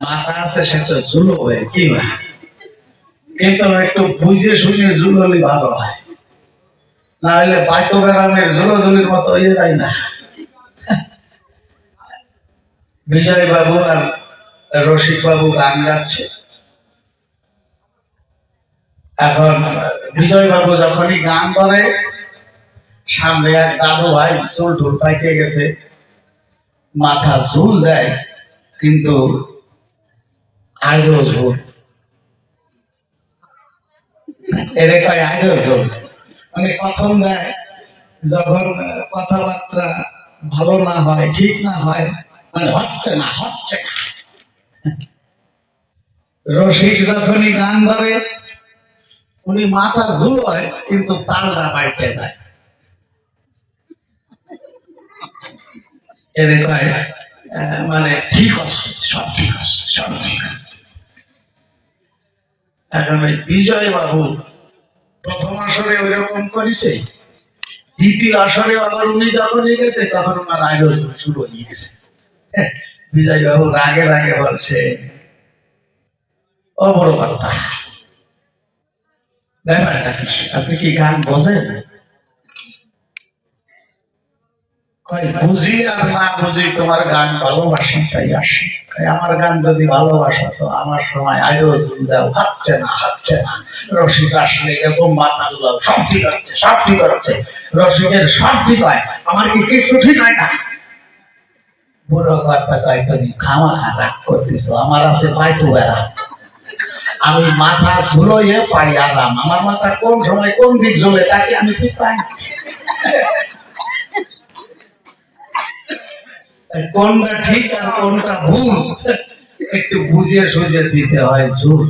মাথা আছে সেটা ঝুলো হয়, কি না কিন্তু একটু বুঝে শুনে ঝুললি ভালো হয়। না হলে বাইতো বেড়ামের ঝুলোঝুলির মতো হয়ে যায় না। বিজয় বাবু আর রসিক বাবু গান গাচ্ছে। এখন বিজয় বাবু যখনই গান করে, সামনে এক দাদু ভাই চুল টুল পাইকে গেছে। মাথা ঝুল দেয়, কিন্তু আইরো ঝুল এর কয় আইরো ঝুল মানে কখন দেয়? যখন কথাবার্তা ভালো না হয়, ঠিক না হয় মানে হচ্ছে না হচ্ছে না। রসিক যখনই গান ধরে, উনি মাথা ঝুল হয় কিন্তু তালটা বাইটে যায়। এর কয় মানে ঠিক আছে, সব ঠিক আছে, সব ঠিক আছে। এখন ওই বিজয় বাবু প্রথম আসরে ওইরকম করেছে, দ্বিতীয় আসরে আবার উনি যখনই গেছে তখন ওনার আয়োজন শুরু হয়ে গেছে। বিজয় বাবু রাগে রাগে বলছে, ও ব্যাপারটা কি? আপনি কি গান বোঝেন কয় বুঝি আর না বুঝি তোমার গান ভালোবাসি, তাই আসি। আমার গান যদি ভালোবাসা তো আমার সময় আয়োজন দাও হাচ্ছে না হাচ্ছে না। রসিক আসলে এরকম মাথা দুলাও সব ঠিক হচ্ছে, সব ঠিক হচ্ছে। রসিকের সব ঠিক হয়, আমার কি কিছু ঠিক হয় না? বুড়ো ঘরটা কয়, তুমি খামা খা রাগ করতেছ, আমার আছে পাইতো বেড়া। আমি মাথা ঝুলোয়ে পাই আরাম, আমার মাথা কোন সময় কোন দিক ঝুলে তাকে আমি ঠিক পাই না। তাই কোনটা ঠিক আর কোনটা ভুল একটু বুঝে সুঝে দিতে হয় ঝুল